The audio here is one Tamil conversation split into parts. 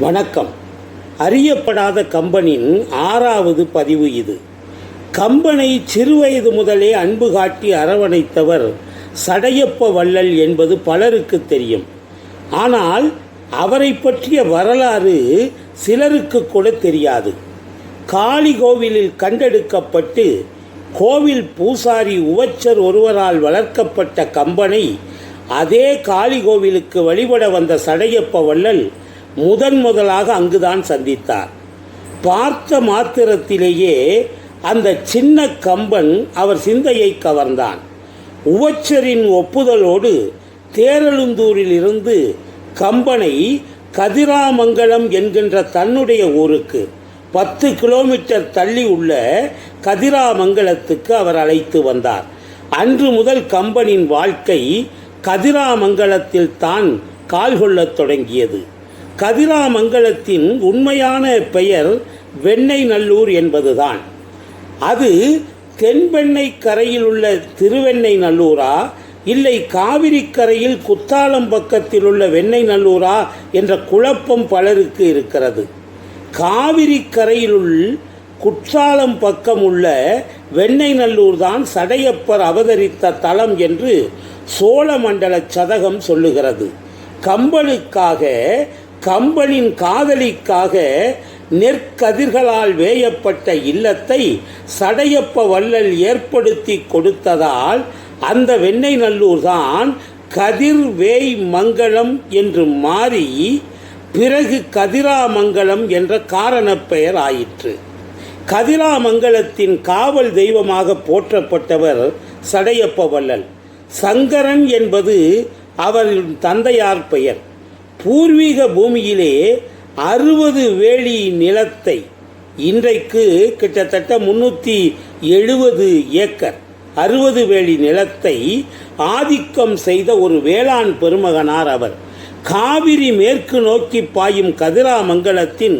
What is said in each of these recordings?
வணக்கம். அறியப்படாத கம்பனின் ஆறாவது பதிவு இது. கம்பனை சிறுவயது முதலே அன்பு காட்டி அரவணைத்தவர் சடையப்ப வள்ளல் என்பது பலருக்கு தெரியும். ஆனால் அவரை பற்றிய வரலாறு சிலருக்கு கூட தெரியாது. காளி கோவிலில் கண்டெடுக்கப்பட்டு கோவில் பூசாரி உவச்சர் ஒருவரால் வளர்க்கப்பட்ட கம்பனை அதே காளி கோவிலுக்கு வழிபட வந்த சடையப்ப வள்ளல் முதன் முதலாக அங்குதான் சந்தித்தார். பார்த்த மாத்திரத்திலேயே அந்த சின்ன கம்பன் அவர் சிந்தையை கவர்ந்தான். உவச்சரின் ஒப்புதலோடு தேரழுந்தூரில் இருந்து கம்பனை கதிராமங்கலம் என்கின்ற தன்னுடைய ஊருக்கு பத்து கிலோமீட்டர் தள்ளி உள்ள கதிராமங்கலத்துக்கு அவர் அழைத்து வந்தார். அன்று முதல் கம்பனின் வாழ்க்கை கதிராமங்கலத்தில் தான் கால் கொள்ளத் தொடங்கியது. கதிராமங்கலத்தின் உண்மையான பெயர் வெண்ணெய் நல்லூர் என்பதுதான். அது தென்பெண்ணை கரையில் உள்ள திருவெண்ணை நல்லூரா இல்லை காவிரி கரையில் குத்தாலம் பக்கத்தில் உள்ள வெண்ணெய் நல்லூரா என்ற குழப்பம் பலருக்கு இருக்கிறது. காவிரி கரையிலுள் குற்றாலம் பக்கம் உள்ள வெண்ணெய் நல்லூர் தான் சடையப்பர் அவதரித்த தலம் என்று சோழமண்டல சதகம் சொல்லுகிறது. கம்பனுக்காக கம்பனின் காதலிக்காக நெற்கதிர்களால் வேயப்பட்ட இல்லத்தை சடையப்ப வள்ளல் ஏற்படுத்தி கொடுத்ததால் அந்த வெண்ணை நல்லூர் தான் கதிர் வேய் மங்கலம் என்று மாறி பிறகு கதிராமங்கலம் என்ற காரணப் பெயர் ஆயிற்று. கதிராமங்கலத்தின் காவல் தெய்வமாக போற்றப்பட்டவர் சடையப்ப வள்ளல். சங்கரன் என்பது அவரின் தந்தையார் பெயர். பூர்வீக பூமியிலே அறுபது வேலி நிலத்தை இன்றைக்கு கிட்டத்தட்ட முன்னூற்றி எழுபது ஏக்கர் அறுபது வேலி நிலத்தை ஆதிக்கம் செய்த ஒரு வேளாண் பெருமகனார் அவர். காவிரி மேற்கு நோக்கி பாயும் கதிராமங்கலத்தின்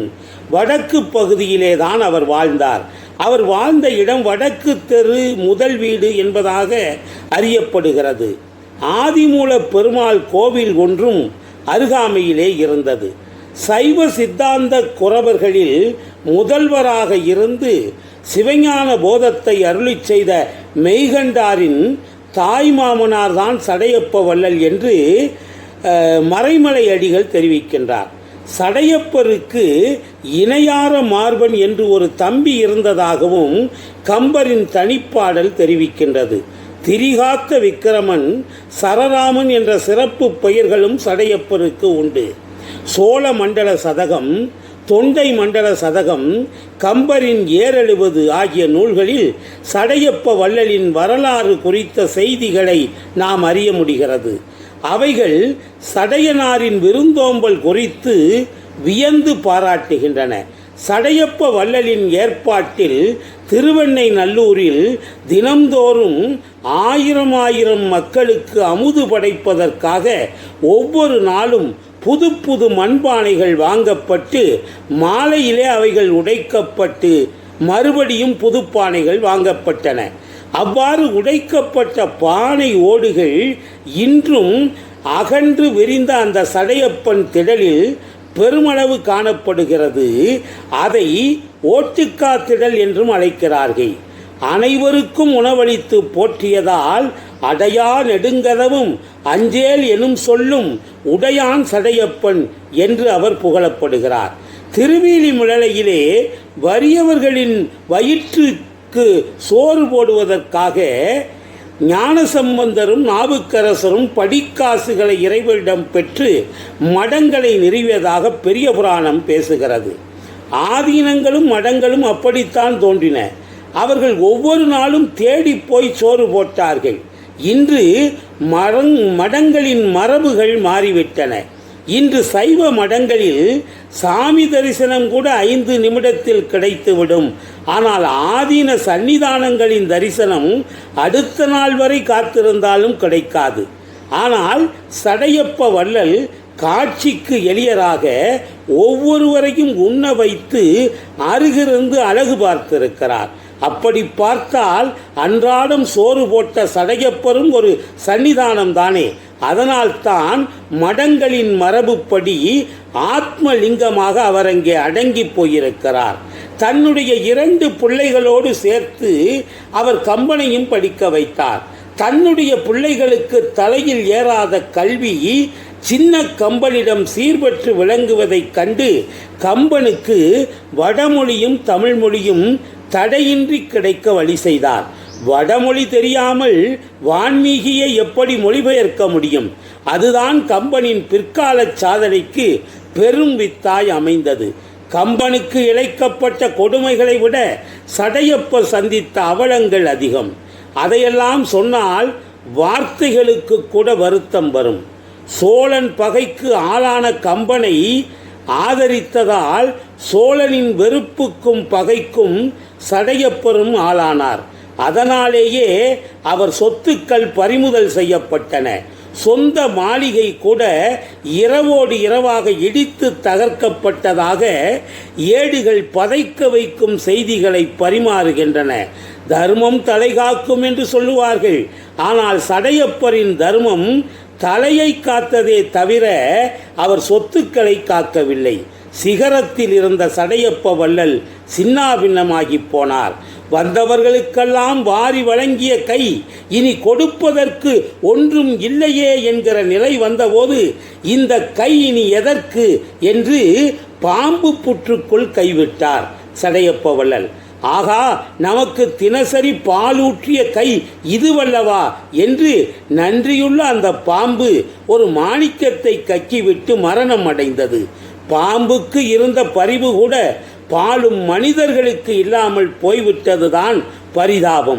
வடக்கு பகுதியிலே தான் அவர் வாழ்ந்தார். அவர் வாழ்ந்த இடம் வடக்கு தெரு முதல் வீடு என்பதாக அறியப்படுகிறது. ஆதிமூல பெருமாள் கோவில் ஒன்றும் அருகாமையிலே இருந்தது. சைவ சித்தாந்த குறவர்களில் முதல்வராக இருந்து சிவஞான போதத்தை அருளி செய்த மெய்கண்டாரின் தாய் மாமனார் தான் சடையப்ப வள்ளல் என்று மறைமலை அடிகள் தெரிவிக்கின்றார். சடையப்பருக்கு இணையார மார்பன் என்று ஒரு தம்பி இருந்ததாகவும் கம்பரின் தனிப்பாடல் தெரிவிக்கின்றது. திரிகாத்த விக்கிரமன் சரராமன் என்ற சிறப்பு பெயர்களும் சடையப்பருக்கு உண்டு. சோழ மண்டல சதகம் தொண்டை மண்டல சதகம் கம்பரின் ஏறெழுவது ஆகிய நூல்களில் சடையப்ப வள்ளலின் வரலாறு குறித்த செய்திகளை நாம் அறிய முடிகிறது. அவைகள் சடையனாரின் விருந்தோம்பல் குறித்து வியந்து பாராட்டுகின்றன. சடையப்ப வள்ளலின் ஏற்பாட்டில் திருவெண்ணை நல்லூரில் தினம்தோறும் ஆயிரம் ஆயிரம் மக்களுக்கு அமுது படைப்பதற்காக ஒவ்வொரு நாளும் புது புது மண்பானைகள் வாங்கப்பட்டு மாலையிலே அவைகள் உடைக்கப்பட்டு மறுபடியும் புது பானைகள் வாங்கப்பட்டன. அவ்வாறு உடைக்கப்பட்ட பானை ஓடுகள் இன்றும் அகன்று விரிந்த அந்த சடையப்பன் திடலில் பெருமளவு காணப்படுகிறது. அதை ஓட்டுக்காத்திடல் என்றும் அழைக்கிறார்கள். அனைவருக்கும் உணவளித்து போற்றியதால் அடையா நெடுங்கதவும் அஞ்சேல் எனும் சொல்லும் உடையான் சடையப்பன் என்று அவர் புகழப்படுகிறார். திருவீலி முழலையிலே வறியவர்களின் வயிற்றுக்கு சோறு போடுவதற்காக ஞானசம்பந்தரும் நாவுக்கரசரும் படிக்காசுகளை இறைவரிடம் பெற்று மடங்களை நிறுவியதாக பெரிய புராணம் பேசுகிறது. ஆதீனங்களும் மடங்களும் அப்படித்தான் தோன்றின. அவர்கள் ஒவ்வொரு நாளும் தேடி போய் சோறு போட்டார்கள். இன்று மரங் மடங்களின் மரபுகள் மாறிவிட்டன. இன்று சைவ மடங்களில் சாமி தரிசனம் கூட ஐந்து நிமிடத்தில் கிடைத்துவிடும். ஆனால் ஆதீன சன்னிதானங்களின் தரிசனம் அடுத்த நாள் வரை காத்திருந்தாலும் கிடைக்காது. ஆனால் சடையப்ப வள்ளல் காட்சிக்கு எளியராக ஒவ்வொருவரையும் உண்ண வைத்து அருகிருந்து அழகு பார்த்திருக்கிறார். அப்படி பார்த்தால் அன்றாடம் சோறு போட்ட சடையப்பரும் ஒரு சன்னிதானம் தானே. அதனால்தான் மடங்களின் மரபுப்படி ஆத்மலிங்கமாக அவர் அங்கே அடங்கி போயிருக்கிறார். தன்னுடைய இரண்டு பிள்ளைகளோடு சேர்த்து அவர் கம்பனையும் படிக்க வைத்தார். தன்னுடைய பிள்ளைகளுக்கு தலையில் ஏறாத கல்வி சின்ன கம்பனிடம் சீர்பற்று விளங்குவதைக் கண்டு கம்பனுக்கு வடமொழியும் தமிழ்மொழியும் தடையின்றி கிடைக்க வழி செய்தார். வடமொழி தெரியாமல் வான்மீகியை எப்படி மொழிபெயர்க்க முடியும்? அதுதான் கம்பனின் பிற்கால சாதனைக்கு பெரும் வித்தாய் அமைந்தது. கம்பனுக்கு இழைக்கப்பட்ட கொடுமைகளை விட சடையப்பர் சந்தித்த அவலங்கள் அதிகம். அதையெல்லாம் சொன்னால் வார்த்தைகளுக்கு கூட வருத்தம் வரும். சோழன் பகைக்கு ஆளான கம்பனை ஆதரித்ததால் சோழனின் வெறுப்புக்கும் பகைக்கும் சடையப்பரும் ஆளானார். அதனாலேயே அவர் சொத்துக்கள் பறிமுதல் செய்யப்பட்டன. சொந்த மாளிகை கூட இரவோடு இரவாக இடித்து தகர்க்கப்பட்டதாக ஏடுகள் பதைக்க வைக்கும் செய்திகளை பரிமாறுகின்றன. தர்மம் தலைகாக்கும் என்று சொல்லுவார்கள். ஆனால் சடையப்பரின் தர்மம் தலையை காத்ததே தவிர அவர் சொத்துக்களை காக்கவில்லை. சிகரத்தில் இருந்த சடையப்ப வள்ளல் சின்னாபின்னமாகி போனார். வந்தவர்களுக்கெல்லாம் வாரி வழங்கிய கை இனி கொடுப்பதற்கு ஒன்றும் இல்லையே என்கிற நிலை வந்தபோது இந்த கை இனி எதற்கு என்று பாம்பு புற்றுக்குள் கைவிட்டார் சடையப்ப வள்ளல். ஆகா நமக்கு தினசரி பாலூற்றிய கை இதுவல்லவா? என்று நன்றியுள்ள அந்த பாம்பு ஒரு மாணிக்கத்தை கக்கிவிட்டு மரணம் அடைந்தது பாம்புக்கு இருந்த பரிவு கூட பாலும் மனிதர்களுக்கு இல்லாமல் போய்விட்டதுதான் பரிதாபம்.